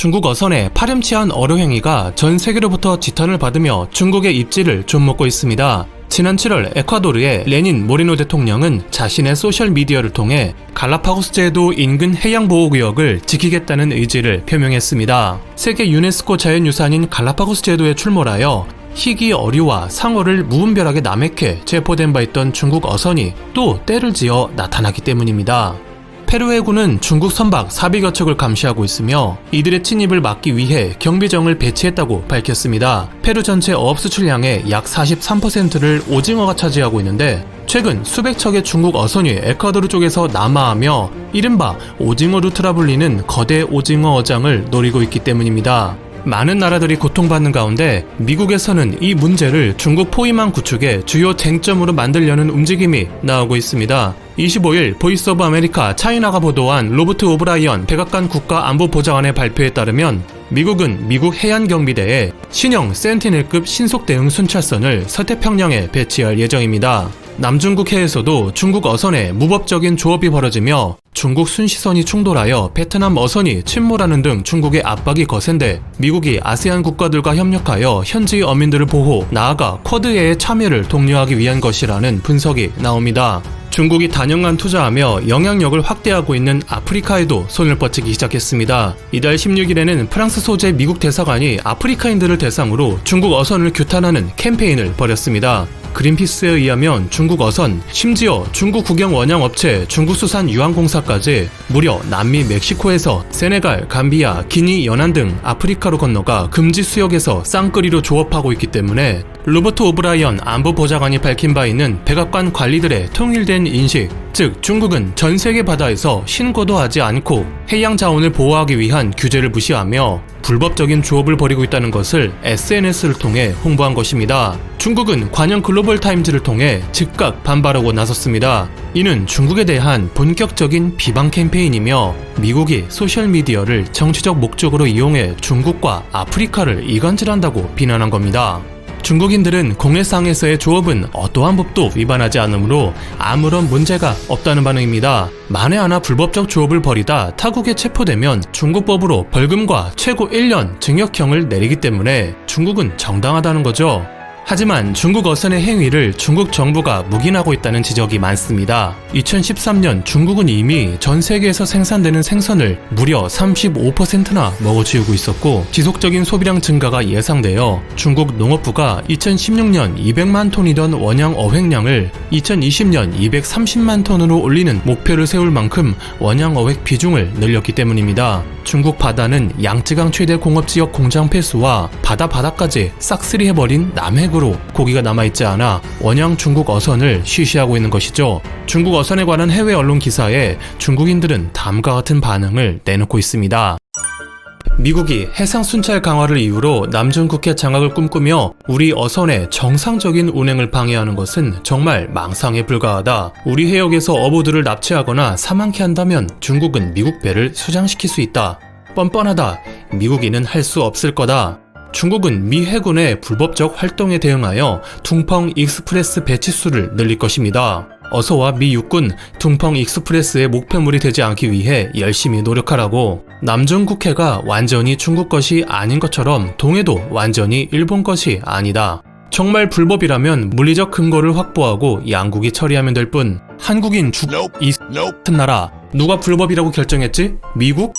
중국 어선의 파렴치한 어뢰 행위가 전 세계로부터 지탄을 받으며 중국의 입지를 좀먹고 있습니다. 지난 7월 에콰도르의 레닌 모리노 대통령은 자신의 소셜미디어를 통해 갈라파고스 제도 인근 해양보호구역을 지키겠다는 의지를 표명했습니다. 세계 유네스코 자연유산인 갈라파고스 제도에 출몰하여 희귀 어류와 상어를 무분별하게 남획해 체포된 바 있던 중국 어선이 또 때를 지어 나타나기 때문입니다. 페루 해군은 중국 선박 400여 척을 감시하고 있으며 이들의 침입을 막기 위해 경비정을 배치했다고 밝혔습니다. 페루 전체 어업 수출량의 약 43%를 오징어가 차지하고 있는데 최근 수백 척의 중국 어선이 에콰도르 쪽에서 남하하며 이른바 오징어 루트라 불리는 거대 오징어 어장을 노리고 있기 때문입니다. 많은 나라들이 고통받는 가운데 미국에서는 이 문제를 중국 포위망 구축의 주요 쟁점으로 만들려는 움직임이 나오고 있습니다. 25일 보이스 오브 아메리카 차이나가 보도한 로버트 오브라이언 백악관 국가안보보좌관의 발표에 따르면 미국은 미국 해안경비대에 신형 센티넬급 신속 대응 순찰선을 서태평양에 배치할 예정입니다. 남중국 해에서도 중국 어선에 무법적인 조업이 벌어지며 중국 순시선이 충돌하여 베트남 어선이 침몰하는 등 중국의 압박이 거센데 미국이 아세안 국가들과 협력하여 현지 어민들을 보호, 나아가 쿼드해의 참여를 독려하기 위한 것이라는 분석이 나옵니다. 중국이 단연간 투자하며 영향력을 확대하고 있는 아프리카에도 손을 뻗치기 시작했습니다. 이달 16일에는 프랑스 소재 미국 대사관이 아프리카인들을 대상으로 중국 어선을 규탄하는 캠페인을 벌였습니다. 그린피스에 의하면 중국 어선, 심지어 중국 국영 원양 업체 중국 수산 유황공사까지 무려 남미 멕시코에서 세네갈, 감비아, 기니, 연안 등 아프리카로 건너가 금지 수역에서 쌍끌이로 조업하고 있기 때문에 로버트 오브라이언 안보 보좌관이 밝힌 바 있는 백악관 관리들의 통일된 인식, 즉 중국은 전 세계 바다에서 신고도 하지 않고 해양 자원을 보호하기 위한 규제를 무시하며 불법적인 조업을 벌이고 있다는 것을 SNS를 통해 홍보한 것입니다. 중국은 관영 글로벌 타임즈를 통해 즉각 반발하고 나섰습니다. 이는 중국에 대한 본격적인 비방 캠페인이며 미국이 소셜미디어를 정치적 목적으로 이용해 중국과 아프리카를 이간질한다고 비난한 겁니다. 중국인들은 공해상에서의 조업은 어떠한 법도 위반하지 않으므로 아무런 문제가 없다는 반응입니다. 만에 하나 불법적 조업을 벌이다 타국에 체포되면 중국법으로 벌금과 최고 1년 징역형을 내리기 때문에 중국은 정당하다는 거죠. 하지만 중국 어선의 행위를 중국 정부가 묵인하고 있다는 지적이 많습니다. 2013년 중국은 이미 전 세계에서 생산되는 생선을 무려 35%나 먹어치우고 있었고 지속적인 소비량 증가가 예상되어 중국 농업부가 2016년 200만 톤이던 원양 어획량을 2020년 230만 톤으로 올리는 목표를 세울 만큼 원양 어획 비중을 늘렸기 때문입니다. 중국 바다는 양쯔강 최대 공업지역 공장 폐수와 바다 바닥까지 싹쓸이 해버린 남핵으로 고기가 남아있지 않아 원양 중국 어선을 쉬쉬하고 있는 것이죠. 중국 어선에 관한 해외 언론 기사에 중국인들은 다음과 같은 반응을 내놓고 있습니다. 미국이 해상 순찰 강화를 이유로 남중 국해 장악을 꿈꾸며 우리 어선의 정상적인 운행을 방해하는 것은 정말 망상에 불과하다. 우리 해역에서 어부들을 납치하거나 사망케 한다면 중국은 미국 배를 수장시킬 수 있다. 뻔뻔하다. 미국인은 할 수 없을 거다. 중국은 미 해군의 불법적 활동에 대응하여 둥펑 익스프레스 배치수를 늘릴 것입니다. 어서와 미 육군 둥펑 익스프레스의 목표물이 되지 않기 위해 열심히 노력하라고 남중 국해가 완전히 중국 것이 아닌 것처럼 동해도 완전히 일본 것이 아니다. 정말 불법이라면 물리적 근거를 확보하고 양국이 처리하면 될 뿐 한국인 죽이 같은 나라 누가 불법이라고 결정했지? 미국?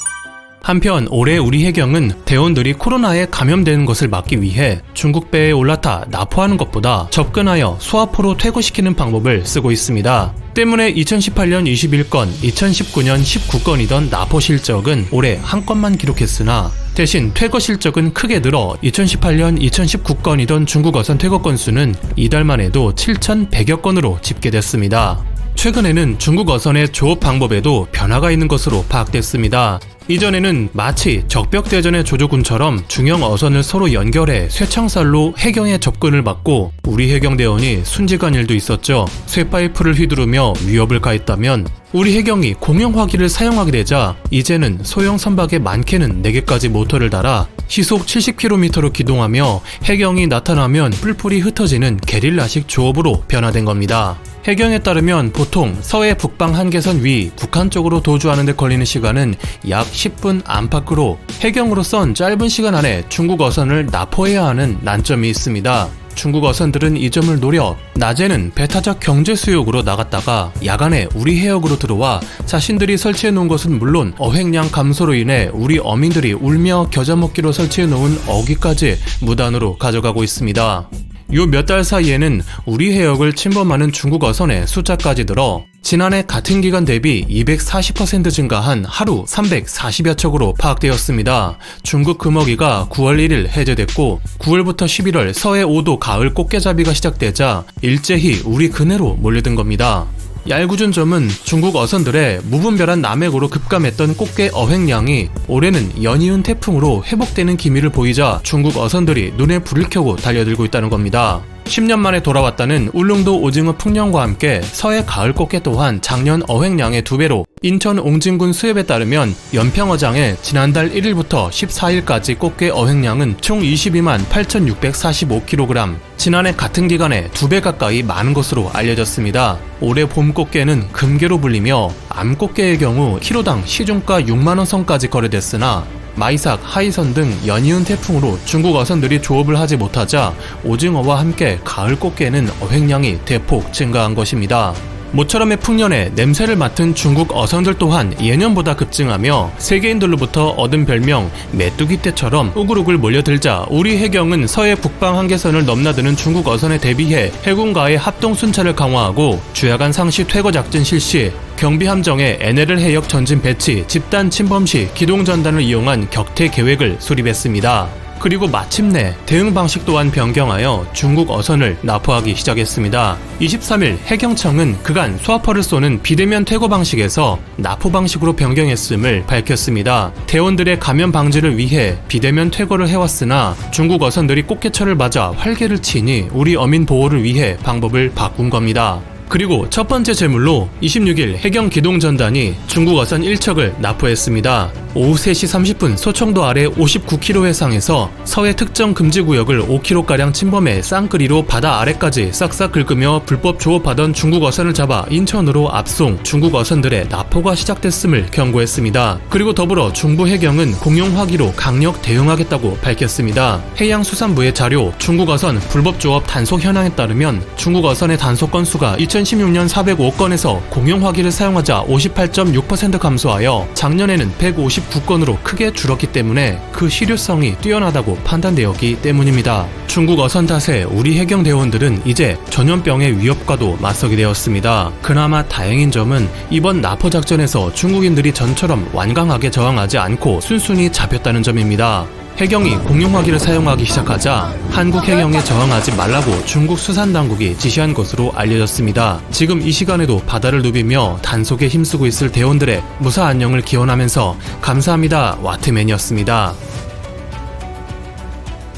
한편 올해 우리 해경은 대원들이 코로나에 감염되는 것을 막기 위해 중국 배에 올라타 납포하는 것보다 접근하여 수화포로 퇴거시키는 방법을 쓰고 있습니다. 때문에 2018년 21건, 2019년 19건이던 납포 실적은 올해 한 건만 기록했으나 대신 퇴거 실적은 크게 늘어 2018년 2019건이던 중국 어선 퇴거 건수는 이달 만에도 7,100여 건으로 집계됐습니다. 최근에는 중국 어선의 조업 방법에도 변화가 있는 것으로 파악됐습니다. 이전에는 마치 적벽대전의 조조군처럼 중형 어선을 서로 연결해 쇠창살로 해경의 접근을 막고 우리 해경대원이 순직한 일도 있었죠. 쇠파이프를 휘두르며 위협을 가했다면 우리 해경이 공용 화기를 사용하게 되자 이제는 소형 선박의 많게는 4개까지 모터를 달아 시속 70km로 기동하며 해경이 나타나면 뿔뿔이 흩어지는 게릴라식 조업으로 변화된 겁니다. 해경에 따르면 보통 서해 북방 한계선 위 북한 쪽으로 도주하는 데 걸리는 시간은 약 10분 안팎으로 해경으로선 짧은 시간 안에 중국 어선을 납포해야 하는 난점이 있습니다. 중국 어선들은 이 점을 노려 낮에는 배타적 경제 수욕으로 나갔다가 야간에 우리 해역으로 들어와 자신들이 설치해 놓은 것은 물론 어획량 감소로 인해 우리 어민들이 울며 겨자 먹기로 설치해 놓은 어기까지 무단으로 가져가고 있습니다. 요 몇 달 사이에는 우리 해역을 침범하는 중국 어선의 숫자까지 들어 지난해 같은 기간 대비 240% 증가한 하루 340여 척으로 파악되었습니다. 중국 금어기가 9월 1일 해제됐고 9월부터 11월 서해 5도 가을 꽃게잡이가 시작되자 일제히 우리 근해로 몰려든 겁니다. 얄궂은 점은 중국 어선들의 무분별한 남획으로 급감했던 꽃게 어획량이 올해는 연이은 태풍으로 회복되는 기미를 보이자 중국 어선들이 눈에 불을 켜고 달려들고 있다는 겁니다. 10년 만에 돌아왔다는 울릉도 오징어 풍년과 함께 서해 가을 꽃게 또한 작년 어획량의 두 배로 인천 옹진군 수협에 따르면 연평어장에 지난달 1일부터 14일까지 꽃게 어획량은 총 22만 8,645kg, 지난해 같은 기간에 두배 가까이 많은 것으로 알려졌습니다. 올해 봄 꽃게는 금괴로 불리며 암 꽃게의 경우 키로당 시중가 6만원 선까지 거래됐으나 마이삭, 하이선 등 연이은 태풍으로 중국 어선들이 조업을 하지 못하자 오징어와 함께 가을 꽃게는 어획량이 대폭 증가한 것입니다. 모처럼의 풍년에 냄새를 맡은 중국 어선들 또한 예년보다 급증하며 세계인들로부터 얻은 별명 메뚜기 떼처럼 우글우글 몰려들자 우리 해경은 서해 북방 한계선을 넘나드는 중국 어선에 대비해 해군과의 합동 순찰을 강화하고 주야간 상시 퇴거 작전 실시, 경비 함정에 NL 해역 전진 배치, 집단 침범 시 기동 전단을 이용한 격퇴 계획을 수립했습니다. 그리고 마침내 대응 방식 또한 변경하여 중국 어선을 납포하기 시작했습니다. 23일 해경청은 그간 수화퍼를 쏘는 비대면 퇴거 방식에서 납포 방식으로 변경했음을 밝혔습니다. 대원들의 감염 방지를 위해 비대면 퇴거를 해왔으나 중국 어선들이 꽃게철을 맞아 활개를 치니 우리 어민 보호를 위해 방법을 바꾼 겁니다. 그리고 첫 번째 제물로 26일 해경 기동전단이 중국 어선 1척을 납포했습니다. 오후 3시 30분 소청도 아래 59km 해상에서 서해 특정 금지구역을 5km가량 침범해 쌍끌이로 바다 아래까지 싹싹 긁으며 불법 조업하던 중국 어선을 잡아 인천으로 압송 중국 어선들의 납포가 시작됐음을 경고했습니다. 그리고 더불어 중부 해경은 공용 화기로 강력 대응하겠다고 밝혔습니다. 해양수산부의 자료 중국 어선 불법 조업 단속 현황에 따르면 중국 어선의 단속 건수가 2016년 405건에서 공용 화기를 사용하자 58.6% 감소하여 작년에는 159건으로 크게 줄었기 때문에 그 실효성이 뛰어나다고 판단되었기 때문입니다. 중국 어선 탓에 우리 해경 대원들은 이제 전염병의 위협과도 맞서게 되었습니다. 그나마 다행인 점은 이번 나포 작전에서 중국인들이 전처럼 완강하게 저항하지 않고 순순히 잡혔다는 점입니다. 해경이 공용화기를 사용하기 시작하자 한국 해경에 저항하지 말라고 중국 수산당국이 지시한 것으로 알려졌습니다. 지금 이 시간에도 바다를 누비며 단속에 힘쓰고 있을 대원들의 무사 안녕을 기원하면서 감사합니다 와트맨이었습니다.